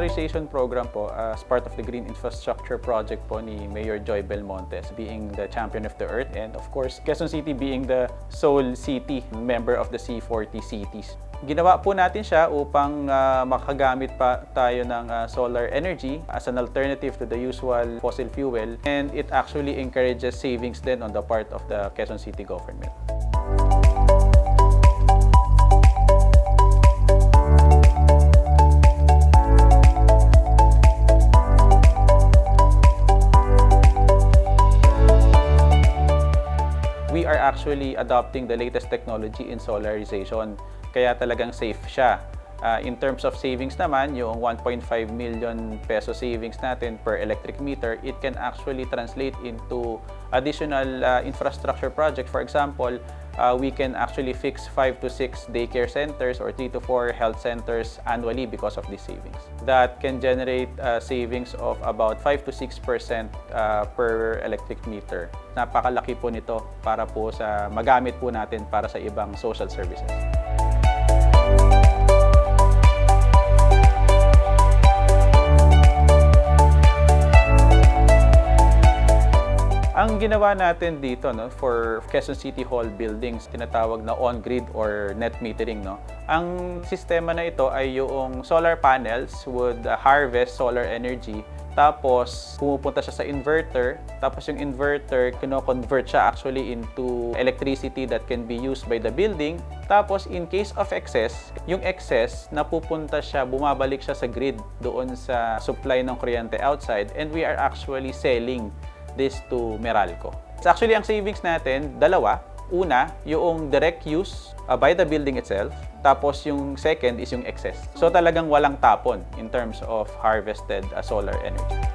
solarization program po as part of the Green Infrastructure Project po ni Mayor Joy Belmontes being the champion of the earth and of course Quezon City being the sole city member of the C40 cities. Ginawa po natin siya upang ah, makagamit pa tayo ng ah, solar energy as an alternative to the usual fossil fuel and it actually encourages savings din on the part of the Quezon City government. Actually adopting the latest technology in solarization. Kaya talagang safe siya. Uh, in terms of savings naman, yung 1.5 million peso savings natin per electric meter, it can actually translate into additional uh, infrastructure project. For example, uh, we can actually fix 5 to 6 daycare centers or 3 to 4 health centers annually because of these savings. That can generate uh, savings of about 5 to 6% uh, per electric meter. Napakalaki po nito para po sa magamit po natin para sa ibang social services. Ginawa natin dito no for Quezon City Hall buildings tinatawag na on-grid or net metering no. Ang sistema na ito ay yung solar panels would harvest solar energy tapos pumupunta siya sa inverter tapos yung inverter kino-convert siya actually into electricity that can be used by the building tapos in case of excess yung excess napupunta siya bumabalik siya sa grid doon sa supply ng kuryente outside and we are actually selling this to Meralco. It's actually ang savings natin, dalawa. Una, yung direct use uh, by the building itself. Tapos yung second is yung excess. So talagang walang tapon in terms of harvested uh, solar energy.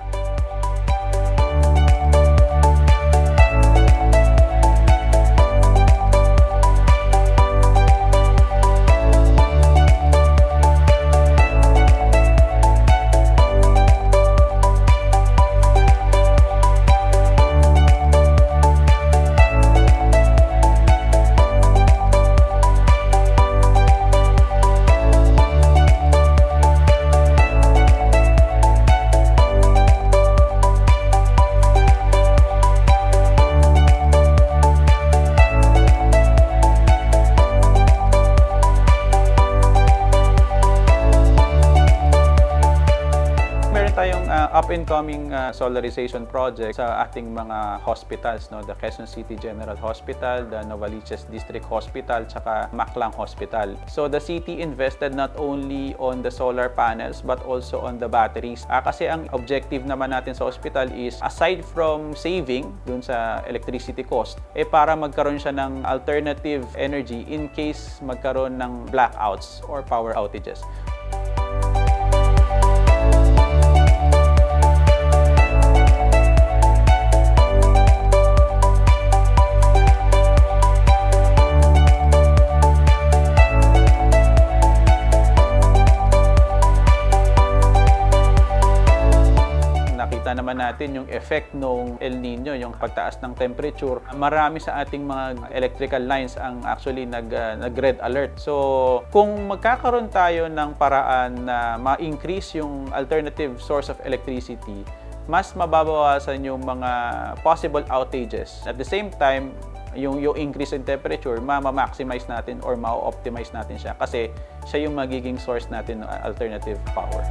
Up-and-coming uh, solarization project sa ating mga hospitals, no? the Quezon City General Hospital, the Novaliches District Hospital, tsaka Maclang Hospital. So the city invested not only on the solar panels but also on the batteries. Ah, kasi ang objective naman natin sa hospital is aside from saving dun sa electricity cost, eh para magkaroon siya ng alternative energy in case magkaroon ng blackouts or power outages. Naman natin yung effect ng El Nino, yung pagtaas ng temperature. Marami sa ating mga electrical lines ang actually nag, uh, nag-red alert. So, kung magkakaroon tayo ng paraan na ma-increase yung alternative source of electricity, mas mababawasan yung mga possible outages. At the same time, yung, yung increase in temperature, ma-maximize natin or ma-optimize natin siya kasi siya yung magiging source natin ng alternative power.